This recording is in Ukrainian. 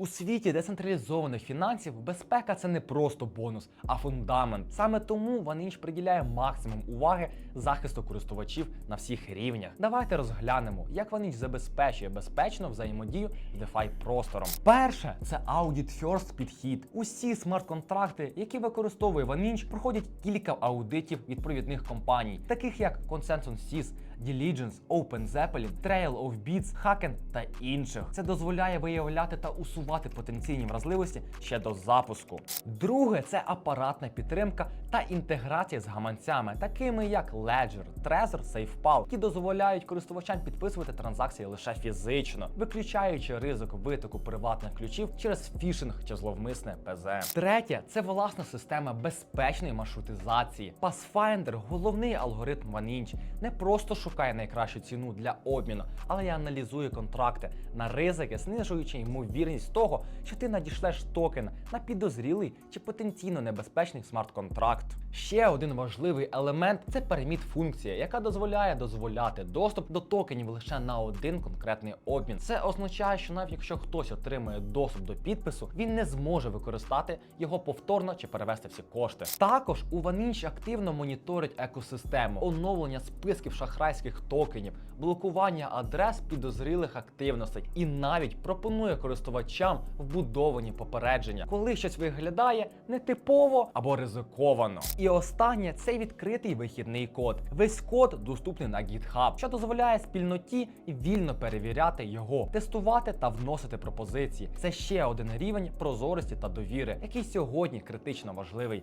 У світі децентралізованих фінансів безпека це не просто бонус, а фундамент. Саме тому OneInch приділяє максимум уваги захисту користувачів на всіх рівнях. Давайте розглянемо, як OneInch забезпечує безпечну взаємодію з DeFi простором. Перше це Audit First підхід. Усі смарт-контракти, які використовує OneInch, проходять кілька аудитів від провідних компаній, таких як Consensus Sys, Diligence, Open Zeppelin, Trail of Beats, Hacken та інших. Це дозволяє виявляти та усувати потенційні вразливості ще до запуску. Друге це апаратна підтримка та інтеграція з гаманцями, такими як Ledger, Trezor, SafePal, які дозволяють користувачам підписувати транзакції лише фізично, виключаючи ризик витоку приватних ключів через фішинг чи зловмисне ПЗ. Третє це власна система безпечної маршрутизації. Pathfinder – головний алгоритм OneInch, не просто шукає найкращу ціну для обміну, але я аналізую контракти на ризики, знижуючи ймовірність того, що ти надішлеш токен на підозрілий чи потенційно небезпечний смарт-контракт. Ще один важливий елемент це переміт функція, яка дозволяє дозволяти доступ до токенів лише на один конкретний обмін. Це означає, що навіть якщо хтось отримує доступ до підпису, він не зможе використати його повторно чи перевести всі кошти. Також у OneInch активно моніторить екосистему, оновлення списків шахрайських токенів, блокування адрес підозрілих активностей і навіть пропонує користувачам вбудовані попередження, коли щось виглядає нетипово або ризиковано. І останнє це відкритий вихідний код. Весь код доступний на GitHub, що дозволяє спільноті вільно перевіряти його, тестувати та вносити пропозиції. Це ще один рівень прозорості та довіри, який сьогодні критично важливий